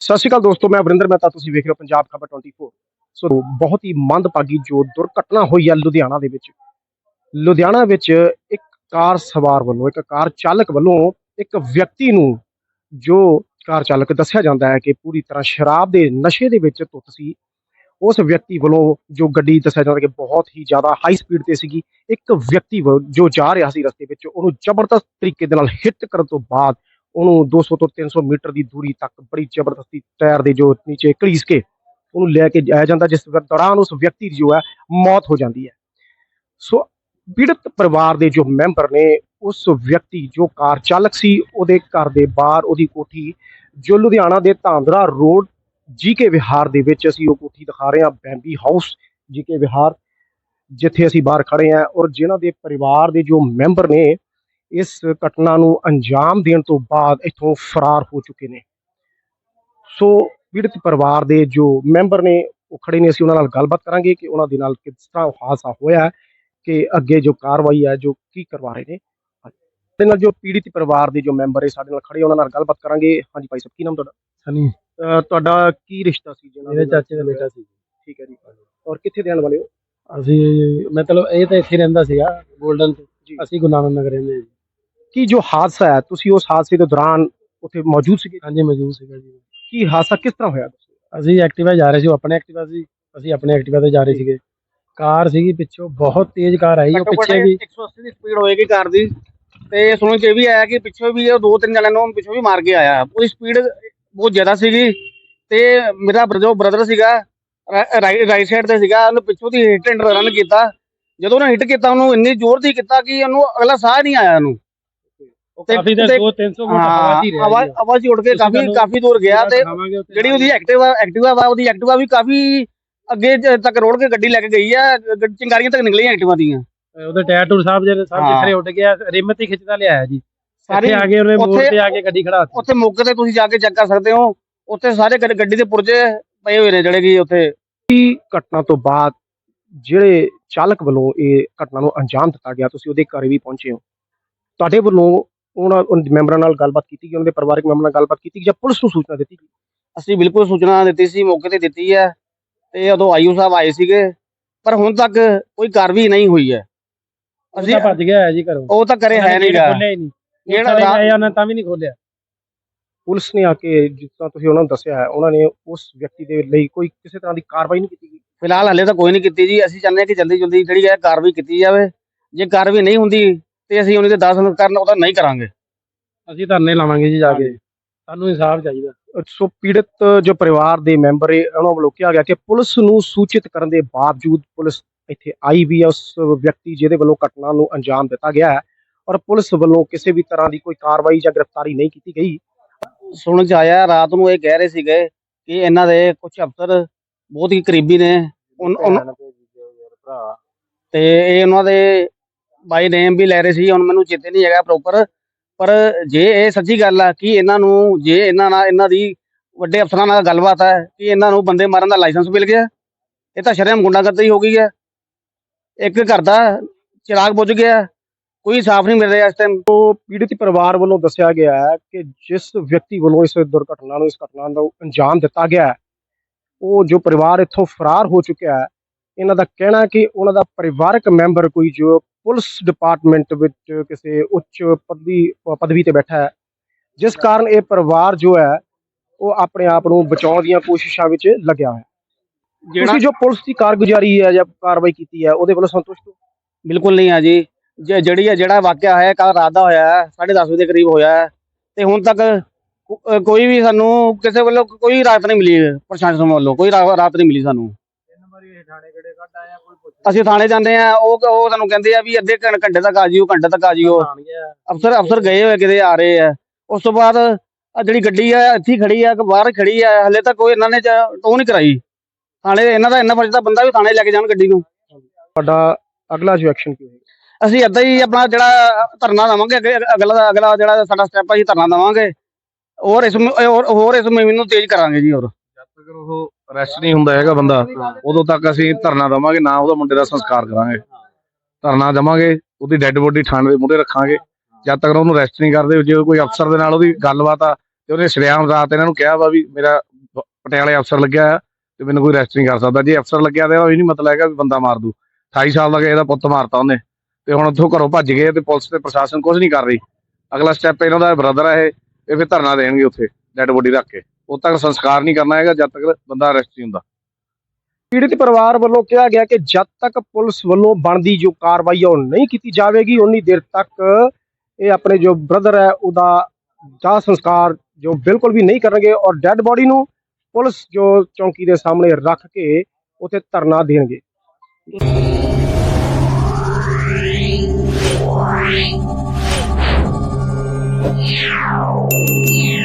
ਸਤਿ ਸ਼੍ਰੀ ਅਕਾਲ ਦੋਸਤੋ, ਮੈਂ ਵਰਿੰਦਰ ਮਹਿਤਾ ਤੁਸੀਂ ਵੇਖ ਰਹੇ ਹੋ ਪੰਜਾਬ ਖਬਰ 24 ਸੋ ਬਹੁਤ ਹੀ ਮੰਦਭਾਗੀ ਜੋ ਦੁਰਘਟਨਾ ਹੋਈ ਹੈ ਲੁਧਿਆਣਾ ਦੇ ਵਿੱਚ। ਲੁਧਿਆਣਾ ਵਿੱਚ ਇੱਕ ਕਾਰ ਸਵਾਰ ਵੱਲੋਂ, ਇੱਕ ਕਾਰ ਚਾਲਕ ਵੱਲੋਂ ਇੱਕ ਵਿਅਕਤੀ ਨੂੰ ਜੋ ਕਾਰ ਚਾਲਕ ਦੱਸਿਆ ਜਾਂਦਾ ਹੈ ਕਿ ਪੂਰੀ ਤਰ੍ਹਾਂ ਸ਼ਰਾਬ ਦੇ ਨਸ਼ੇ ਦੇ ਵਿੱਚ ਧੁੱਤ ਸੀ, ਉਸ ਵਿਅਕਤੀ ਵੱਲੋਂ ਜੋ ਗੱਡੀ ਦੱਸਿਆ ਜਾਂਦਾ ਕਿ ਬਹੁਤ ਹੀ ਜ਼ਿਆਦਾ ਹਾਈ ਸਪੀਡ ਤੇ ਸੀਗੀ। ਇੱਕ ਵਿਅਕਤੀ ਵੱਲ ਜੋ ਜਾ ਰਿਹਾ ਸੀ ਰਸਤੇ ਵਿੱਚ, ਉਹਨੂੰ ਜ਼ਬਰਦਸਤ ਤਰੀਕੇ ਦੇ ਨਾਲ ਹਿੱਟ ਕਰਨ ਤੋਂ ਬਾਅਦ ਉਹਨੂੰ 200 ਤੋਂ 300 ਮੀਟਰ ਦੀ ਦੂਰੀ ਤੱਕ ਬੜੀ ਜ਼ਬਰਦਸਤੀ ਟਾਇਰ ਦੇ ਜੋ ਨੀਚੇ ਘੜੀਸ ਕੇ ਉਹਨੂੰ ਲੈ ਕੇ ਜਾਇਆ ਜਾਂਦਾ, ਜਿਸ ਦੌਰਾਨ ਉਸ ਵਿਅਕਤੀ ਦੀ ਜੋ ਹੈ ਮੌਤ ਹੋ ਜਾਂਦੀ ਹੈ। ਸੋ ਪੀੜਤ ਪਰਿਵਾਰ ਦੇ ਜੋ ਮੈਂਬਰ ਨੇ ਉਸ ਵਿਅਕਤੀ ਜੋ ਕਾਰ ਚਾਲਕ ਸੀ, ਉਹਦੇ ਘਰ ਦੇ ਬਾਹਰ ਉਹਦੀ ਕੋਠੀ ਜੋ ਲੁਧਿਆਣਾ ਦੇ ਧਾਂਦਰਾ ਰੋਡ ਜੀਕੇ ਵਿਹਾਰ ਦੇ ਵਿੱਚ ਅਸੀਂ ਉਹ ਕੋਠੀ ਦਿਖਾ ਰਹੇ ਹਾਂ, ਬੈਂਬੀ ਹਾਊਸ ਜੀਕੇ ਵਿਹਾਰ, ਜਿੱਥੇ ਅਸੀਂ ਬਾਹਰ ਖੜੇ ਹਾਂ ਔਰ ਜਿਨ੍ਹਾਂ ਦੇ ਪਰਿਵਾਰ ਦੇ ਜੋ ਮੈਂਬਰ ਨੇ ਇਸ ਘਟਨਾ ਨੂੰ ਅੰਜਾਮ ਦੇਣ ਤੋਂ ਬਾਅਦ ਇੱਥੋਂ ਫਰਾਰ ਹੋ ਚੁੱਕੇ ਨੇ। ਸੋ ਪੀੜਤ ਪਰਿਵਾਰ ਦੇ ਜੋ ਮੈਂਬਰ ਨੇ ਉਹ ਖੜੇ ਨੇ ਅਸੀਂ ਉਹਨਾਂ ਨਾਲ ਗੱਲਬਾਤ ਕਰਾਂਗੇ ਕਿ ਉਹਨਾਂ ਦੇ ਨਾਲ ਕਿਸ ਤਰ੍ਹਾਂ ਹਾਦਸਾ ਹੋਇਆ ਕਿ ਅੱਗੇ ਜੋ ਕਾਰਵਾਈ ਹੈ ਜੋ ਕੀ ਕਰਵਾ ਰਹੇ ਨੇ। ਸਾਡੇ ਨਾਲ ਜੋ ਪੀੜਿਤ ਪਰਿਵਾਰ ਦੇ ਜੋ ਮੈਂਬਰ ਹੈ ਸਾਡੇ ਨਾਲ ਖੜੇ ਉਹਨਾਂ ਨਾਲ ਗੱਲਬਾਤ ਕਰਾਂਗੇ। ਹਾਂਜੀ ਭਾਈ ਸਾਹਿਬ ਕੀ ਨਾਮ ਤੁਹਾਡਾ? ਸਨੀ। ਤੁਹਾਡਾ ਕੀ ਰਿਸ਼ਤਾ ਸੀ ਜਿਹਨਾਂ ਮੇਰੇ? ਚਾਚੇ ਦਾ ਬੇਟਾ ਸੀ। ਠੀਕ ਹੈ ਜੀ। ਔਰ ਕਿੱਥੇ ਦੇ ਰਹਿਣ ਵਾਲੇ ਹੋ? ਅਸੀਂ ਮਤਲਬ ਇਹ ਤਾਂ ਇੱਥੇ ਰਹਿੰਦਾ ਸੀਗਾ 골ਡਨ। ਅਸੀਂ ਨਾਨਕ ਨਗਰ ਰਹਿੰਦੇ ਹਾਂ ਜੀ। ਕੀ ਜੋ ਹਾਦਸਾ ਹੈ ਤੁਸੀਂ ਉਸ ਹਾਦਸੇ ਦੇ ਦੌਰਾਨ ਉੱਥੇ ਮੌਜੂਦ ਸੀਗੇ? ਹਾਂਜੀ ਮੌਜੂਦ ਸੀਗਾ ਜੀ। ਕੀ ਹਾਦਸਾ ਕਿਸ ਤਰ੍ਹਾਂ ਹੋਇਆ? ਅਸੀਂ ਐਕਟਿਵਾ ਜਾ ਰਹੇ ਸੀ ਉਹ ਆਪਣੇ ਐਕਟਿਵਾ ਸੀ। ਅਸੀਂ ਆਪਣੇ ਐਕਟਿਵਾ ਤੇ ਜਾ ਰਹੇ ਸੀਗੇ। ਕਾਰ ਸੀਗੀ ਪਿੱਛੋਂ ਬਹੁਤ ਤੇਜ਼ ਕਾਰ ਆਈ ਉਹ ਪਿੱਛੇ ਵੀ 180 ਦੀ ਸਪੀਡ ਹੋਏਗੀ ਕਾਰ ਦੀ। ਤੇ ਸੁਣਨ ਚ ਇਹ ਵੀ ਆਇਆ ਕਿ ਪਿੱਛੋਂ ਵੀ ਉਹ ਦੋ ਤਿੰਨ ਜਣਿਆਂ ਨੂੰ ਪਿੱਛੋਂ ਵੀ ਮਾਰ ਕੇ ਆਇਆ। ਉਹਦੀ ਸਪੀਡ ਬਹੁਤ ਜ਼ਿਆਦਾ ਸੀਗੀ। ਤੇ ਮੇਰਾ ਜੋ ਬ੍ਰਦਰ ਸੀਗਾ ਰਾਈਟ ਸਾਈਡ ਤੇ ਸੀਗਾ। ਉਹਨੂੰ ਪਿੱਛੋਂ ਦੀ ਹਿੱਟ ਐਂਡ ਰਨ ਕੀਤਾ। ਜਦੋਂ ਉਹਨੇ ਹਿੱਟ ਕੀਤਾ ਉਹਨੂੰ ਇੰਨੀ ਜ਼ੋਰ ਦੀ ਕੀਤਾ ਕਿ ਉਹਨੂੰ ਅਗਲਾ ਸਾਹ ਨਹੀਂ ਆਇਆ ਉਹਨੂੰ। ਕਾਫੀ ਦੇਰ ਤੇ- 2 300 ਫੁੱਟ ਹਵਾ ਹਾਂ 'ਚ ਹੀ ਰਿਹਾ ਆਵਾਜ਼ ਆਵਾਜ਼ ਉੱਡ ਕੇ ਤੁਸੀਂ ਕਾਫੀ ਕਾਫੀ ਦੂਰ ਗਿਆ ਤੇ ਦਿਖਾਵਾਂਗੇ ਉੱਥੇ ਜਿਹੜੀ ਉਹਦੀ ਐਕਟਿਵਾ ਐਕਟਿਵਾ ਵਾ ਉਹਦੀ ਐਕਟਿਵਾ ਵੀ ਕਾਫੀ ਅੱਗੇ ਜ- ਤੱਕ ਰੋੜ ਕੇ ਗੱਡੀ ਲੈ ਕੇ ਗਈ ਆ ਗ- ਚਿੰਗਾਰੀਆਂ ਤੱਕ ਨਿਕਲੀਆਂ ਐਕਟਿਵਾ ਦੀਆਂ ਉਹਦੇ ਟਾਇਰ ਟੂਰ ਸਾਹਿਬ ਜਿਹੜੇ ਸਭ ਹਾਂ। ਜਿੱਥੇ ਉੱਡ ਗਿਆ ਰਿਮ ਤੇ ਖਿੱਚਦਾ ਲਿਆਇਆ ਜੀ। ਸਾਰੀ ਇੱਥੇ ਆ ਕੇ ਉਹਨੇ ਮੋੜ ਉੱਥੇ- ਤੇ ਆ ਕੇ ਗੱਡੀ ਖੜਾਤੀ ਉੱਥੇ ਮੌਕੇ ਤੇ ਤੁਸੀਂ ਜਾ ਕੇ ਚੈੱਕ ਕਰ ਸਕਦੇ ਹੋ ਉੱਥੇ ਸਾਰੇ ਗੱਡ- ਗੱਡੀ ਦੇ ਪੁਰਜੇ ਪਏ ਹੋਏ ਨੇ ਜਿਹੜੇ ਕਿ ਉੱਥੇ। ਘਟਨਾ ਤੋਂ ਬਾਅਦ ਜਿਹੜੇ ਚਾਲਕ ਵੱਲੋਂ ਇਹ ਘਟਨਾ ਨੂੰ ਅੰਜਾਮ ਦਿੱਤਾ ਗਿਆ ਤੁਸੀਂ ਉਹਦੇ ਘਰ ਵੀ ਪਹੁੰਚੇ ਹੋ। ਤੁਹਾਡੇ ਵੱਲੋਂ ਉਹਨਾਂ ਉਹਨਾਂ ਮੈਂਬਰਾਂ ਨਾਲ ਗੱਲਬਾਤ ਕੀਤੀ ਗਈ ਉਹਨਾਂ ਦੇ ਪਰਿਵਾਰਕ ਮੈਂਬਰਾਂ ਨਾਲ ਗੱਲਬਾਤ ਕੀਤੀ ਗਈ ਜਾਂ ਪੁਲਿਸ ਨੂੰ ਸੂਚਨਾ ਦਿੱਤੀ ਗਈ? ਅਸੀਂ ਬਿਲਕੁਲ ਸੂਚਨਾ ਦਿੱਤੀ ਸੀ ਮੌਕੇ ਤੇ ਦਿੱਤੀ ਹੈ ਤੇ ਉਦੋਂ ਆਈਓ ਸਾਹਿਬ ਆਏ ਸੀਗੇ ਪਰ ਹੁਣ ਤੱਕ ਕੋਈ ਕਾਰਵਾਈ ਨਹੀਂ ਹੋਈ ਹੈ। ਅਸੀਂ ਭੱਜ ਗਿਆ ਹੈ ਜੀ ਘਰੋਂ। ਉਹ ਤਾਂ ਕਰੇ ਹੈ ਨਹੀਂਗਾ। ਖੋਲਿਆ ਹੀ ਨਹੀਂ। ਜਿਹੜਾ ਆਇਆ ਉਹਨਾਂ ਤਾਂ ਵੀ ਨਹੀਂ ਖੋਲਿਆ ਪੁਲਿਸ ਨੇ ਆ ਕੇ ਜਿਸ ਤਰ੍ਹਾਂ ਤੁਸੀਂ ਉਹਨਾਂ ਨੂੰ ਦੱਸਿਆ ਹੈ ਉਹਨਾਂ ਨੇ ਉਸ ਵਿਅਕਤੀ ਦੇ ਲਈ ਕੋਈ ਕਿਸੇ ਤਰ੍ਹਾਂ ਦੀ ਕਾਰਵਾਈ ਨਹੀਂ ਕੀਤੀ ਗਈ। ਫਿਲਹਾਲ ਹਲੇ ਤਾਂ ਕੋਈ ਨਹੀਂ ਕੀਤੀ ਜੀ। ਅਸੀਂ ਚਾਹੁੰਦੇ ਹਾਂ ਕਿ ਜਲਦੀ ਜਲਦੀ ਜਿਹੜੀ ਹੈ ਕਾਰਵਾਈ ਕੀਤੀ ਜਾਵੇ। ਜੇ ਕਾਰਵਾਈ ਨਹੀਂ ਹੁੰਦੀ ਤੇ ਅਸੀਂ ਉਹਨਾਂ ਦੇ ਦਾਸ ਕਰਨ ਉਹਦਾ ਨਹੀਂ ਕਰਾਂਗੇ। ਅਸੀਂ ਧਰਨੇ ਲਾਵਾਂਗੇ ਜੀ ਜਾ ਕੇ। ਸਾਨੂੰ ਇਨਸਾਫ ਚਾਹੀਦਾ। ਸੋ ਪੀੜਤ ਜੋ ਪਰਿਵਾਰ ਦੇ ਮੈਂਬਰ ਹੈ ਉਹਨਾਂ ਵੱਲੋਂ ਕਿਹਾ ਗਿਆ ਕਿ ਪੁਲਿਸ ਨੂੰ ਸੂਚਿਤ ਕਰਨ ਦੇ ਬਾਵਜੂਦ ਪੁਲਿਸ ਇੱਥੇ ਆਈ ਵੀ ਹੈ ਉਸ ਵਿਅਕਤੀ ਜਿਹਦੇ ਵੱਲੋਂ ਘਟਨਾ ਨੂੰ ਅੰਜਾਮ ਦਿੱਤਾ ਗਿਆ ਹੈ। ਔਰ ਪੁਲਿਸ ਵੱਲੋਂ ਕਿਸੇ ਵੀ ਤਰ੍ਹਾਂ ਦੀ ਕੋਈ ਕਾਰਵਾਈ ਜਾਂ ਗ੍ਰਿਫਤਾਰੀ ਨਹੀਂ ਕੀਤੀ ਗਈ। ਸੁਣਨ ਚ ਆਇਆ ਰਾਤ ਨੂੰ ਇਹ ਕਹਿ ਰਹੇ ਸੀਗੇ ਕਿ ਇਹਨਾਂ ਦੇ ਕੁਝ ਅਫਸਰ ਬਹੁਤ ਹੀ ਕਰੀਬੀ ਨੇ। ਤੇ ਇਹ ਉਹਨਾਂ ਦੇ ਬਾਈ ਨੇਮ ਵੀ ਲੈ ਰਹੇ ਸੀ, ਹੁਣ ਮੈਨੂੰ ਚੇਤੇ ਨਹੀਂ ਹੈਗਾ ਪ੍ਰੋਪਰ ਪਰ ਜੇ ਇਹ ਸੱਚੀ ਗੱਲ ਆ ਕਿ ਇਹਨਾਂ ਨੂੰ, ਜੇ ਇਹਨਾਂ ਨਾਲ, ਇਹਨਾਂ ਦੀ ਵੱਡੇ ਅਫਸਰਾਂ ਨਾਲ ਗੱਲਬਾਤ ਹੈ ਕਿ ਇਹਨਾਂ ਨੂੰ ਬੰਦੇ ਮਾਰਨ ਦਾ ਲਾਇਸੈਂਸ ਮਿਲ ਗਿਆ, ਇਹ ਤਾਂ ਸ਼ਰਮ ਗੁੰਡਾਗਰਦੀ ਹੋ ਗਈ ਹੈ ਇੱਕ ਘਰ ਦਾ ਚਿਰਾਗ ਬੁੱਝ ਗਿਆ, ਕੋਈ ਸਾਫ਼ ਨਹੀਂ ਮਿਲ ਰਿਹਾ ਇਸ ਟਾਈਮ ਪੀੜਤ ਪਰਿਵਾਰ ਵੱਲੋਂ ਦੱਸਿਆ ਗਿਆ ਹੈ ਕਿ ਜਿਸ ਵਿਅਕਤੀ ਵੱਲੋਂ ਇਸ ਦੁਰਘਟਨਾ ਨੂੰ, ਇਸ ਘਟਨਾ ਨੂੰ ਅੰਜਾਮ ਦਿੱਤਾ ਗਿਆ ਹੈ, ਉਹ ਜੋ ਪਰਿਵਾਰ ਇੱਥੋਂ ਫਰਾਰ ਹੋ ਚੁੱਕਿਆ ਹੈ ਇਹਨਾਂ ਦਾ ਕਹਿਣਾ ਕਿ ਉਹਨਾਂ ਦਾ ਪਰਿਵਾਰਕ ਮੈਂਬਰ ਕੋਈ ਜੋ ਪੁਲਿਸ ਡਿਪਾਰਟਮੈਂਟ ਵਿੱਚ ਕਿਸੇ ਉੱਚ ਪਦਵੀ ਪਦਵੀ ਤੇ ਬੈਠਾ ਹੈ। ਜਿਸ ਕਾਰਨ ਇਹ ਪਰਿਵਾਰ ਜੋ ਹੈ ਉਹ ਆਪਣੇ ਆਪ ਨੂੰ ਬਚਾਉਣ ਦੀਆਂ ਕੋਸ਼ਿਸ਼ਾਂ ਵਿੱਚ ਲੱਗਿਆ ਹੋਇਆ ਹੈ। ਜਿਹੜਾ ਜੋ ਪੁਲਿਸ ਦੀ ਕਾਰਗੁਜ਼ਾਰੀ ਹੈ ਜਾਂ ਕਾਰਵਾਈ ਕੀਤੀ ਹੈ ਉਹਦੇ ਵੱਲੋਂ ਸੰਤੁਸ਼ਟ ਹੋ? ਬਿਲਕੁਲ ਨਹੀਂ ਆ ਜੀ। ਜਿਹੜੀ ਹੈ ਜਿਹੜਾ ਵਾਕਿਆ ਹੋਇਆ ਕੱਲ ਰਾਤ ਦਾ ਹੋਇਆ ਹੈ 10:30 ਵਜੇ ਦੇ ਕਰੀਬ ਹੋਇਆ ਹੈ। ਤੇ ਹੁਣ ਤੱਕ ਕੋਈ ਵੀ ਸਾਨੂੰ ਕਿਸੇ ਵੱਲੋਂ ਕੋਈ ਰਾਹਤ ਨਹੀਂ ਮਿਲੀ ਪ੍ਰਸ਼ਾਸਨ ਵੱਲੋਂ ਕੋਈ ਰਾ- ਰਾਹਤ ਨਹੀਂ ਮਿਲੀ ਸਾਨੂੰ। ਅਸੀਂ ਥਾਣੇ ਜਾਂਦੇ ਆ ਉਹ ਉਹ ਸਾਨੂੰ ਕਹਿੰਦੇ ਆ ਵੀ ਅੱਧੇ ਘੰ- ਘੰਟੇ ਤੱਕ ਆ ਜਿਓ ਘੰਟੇ ਤੱਕ ਆ ਜਿਓ। ਅਫਸਰ ਅਫਸਰ ਗਏ ਹੋਏ ਕਿਤੇ ਆ ਰਹੇ ਆ। ਉਸ ਤੋਂ ਬਾਅਦ ਆ ਜਿਹੜੀ ਗੱਡੀ ਆ ਇੱਥੇ ਹੀ ਖੜੀ ਆ ਕਿ ਬਾਹਰ ਖੜੀ ਆ ਹਲੇ ਤੱਕ ਕੋਈ ਇਹਨਾਂ ਨੇ ਟੋ ਨਹੀਂ ਕਰਾਈ। ਥਾਣੇ ਇਹਨਾਂ ਦਾ ਇੰਨਾ ਫਰਜ਼ ਦਾ ਬੰਦਾ ਵੀ ਥਾਣੇ ਲੈ ਕੇ ਜਾਣ ਗੱਡੀ ਨੂੰ। ਤੁਹਾਡਾ ਅਗਲਾ ਜੋ ਐਕਸ਼ਨ ਕੀ ਹੋਏਗਾ? ਅਸੀਂ ਏਦਾਂ ਹੀ ਆਪਣਾ ਜਿਹੜਾ ਧਰਨਾ ਦੇਵਾਂਗੇ ਅੱਗੇ ਅਗਲਾ ਅਗਲਾ ਜਿਹੜਾ ਸਾਡਾ ਸਟੈਪ ਆ ਜੀ ਧਰਨਾ ਦੇਵਾਂਗੇ। ਹੋਰ ਇਸ ਮੁ- ਹੋਰ ਹੋਰ ਇਸ ਮੁਹਿੰਮ ਨੂੰ ਤੇਜ਼ ਕਰਾਂਗੇ ਜੀ ਹੋਰ। ਜਦ ਤੱਕ ਉਹ ਅਰੈਸਟ ਨਹੀਂ ਹੁੰਦਾ ਹੈਗਾ ਬੰਦਾ। ਉਦੋਂ ਤੱਕ ਅਸੀਂ ਧਰਨਾ ਦੇਵਾਂਗੇ ਨਾ ਉਹਦਾ ਮੁੰਡੇ ਦਾ ਸੰਸਕਾਰ ਕਰਾਂਗੇ। ਧਰਨਾ ਦੇਵਾਂਗੇ ਉਹਦੀ ਡੈੱਡ ਬੋਡੀ ਥਾਣੇ ਦੇ ਮੂਹਰੇ ਰੱਖਾਂਗੇ। ਜਦ ਤੱਕ ਉਹਨੂੰ ਅਰੈਸਟ ਨਹੀਂ ਕਰਦੇ ਜੇ ਕੋਈ ਅਫਸਰ ਦੇ ਨਾਲ ਉਹਦੀ ਗੱਲਬਾਤ ਆ ਤੇ ਉਹਨੇ ਸ਼ਰੇਆਮ ਰਾਤ ਇਹਨਾਂ ਨੂੰ ਕਿਹਾ ਵਾ ਵੀ ਮੇਰਾ ਪਟਿਆਲੇ ਅਫਸਰ ਲੱਗਿਆ ਆ ਤੇ ਮੈਨੂੰ ਕੋਈ ਅਰੈਸਟ ਨਹੀਂ ਕਰ ਸਕਦਾ। ਜੇ ਅਫਸਰ ਲੱਗਿਆ ਤੇ ਇਹ ਨਹੀਂ ਮਤਲਬ ਹੈਗਾ ਵੀ ਬੰਦਾ ਮਾਰ ਦੂ। 28 ਸਾਲ ਦਾ ਕਿਸੇ ਦਾ ਪੁੱਤ ਮਾਰਤਾ ਉਹਨੇ। ਤੇ ਹੁਣ ਉੱਥੋਂ ਘਰੋਂ ਭੱਜ ਗਏ ਤੇ ਪੁਲਿਸ ਤੇ ਪ੍ਰਸ਼ਾਸਨ ਕੁਝ ਨਹੀਂ ਕਰ ਰਹੀ। ਅਗਲਾ ਸਟੈਪ ਇਹਨਾਂ ਦਾ ਬ੍ਰਦਰ ਹੈ ਇਹ ਇਹ ਫਿਰ ਧਰਨਾ ਦੇਣਗੇ ਉੱਥੇ ਡੈਡ ਬੋਡੀ ਰੱਖ ਕੇ। ਉਦ ਤੱਕ ਸੰਸਕਾਰ ਨਹੀਂ ਕਰਨਾ ਹੈਗਾ ਜਦ ਤੱਕ ਬੰਦਾ ਅਰੈਸਟ ਨਹੀਂ ਹੁੰਦਾ ਪੀੜਿਤ ਪਰਿਵਾਰ ਵੱਲੋਂ ਕਿਹਾ ਗਿਆ ਕਿ ਜਦ ਤੱਕ ਪੁਲਿਸ ਵੱਲੋਂ ਬਣਦੀ ਜੋ ਕਾਰਵਾਈ ਉਹ ਨਹੀਂ ਕੀਤੀ ਜਾਵੇਗੀ ਉਨੀ ਦੇਰ ਤੱਕ ਇਹ ਆਪਣੇ ਜੋ ਬ੍ਰਦਰ ਹੈ ਉਹਦਾ ਦਾਹ ਸੰਸਕਾਰ ਜੋ ਬਿਲਕੁਲ ਵੀ ਨਹੀਂ ਕਰਨਗੇ ਔਰ ਡੈੱਡ ਬੋਡੀ ਨੂੰ ਪੁਲਿਸ ਜੋ ਚੌਂਕੀ ਦੇ ਸਾਹਮਣੇ ਰੱਖ ਕੇ ਉੱਥੇ ਧਰਨਾ ਦੇਣਗੇ Yeah.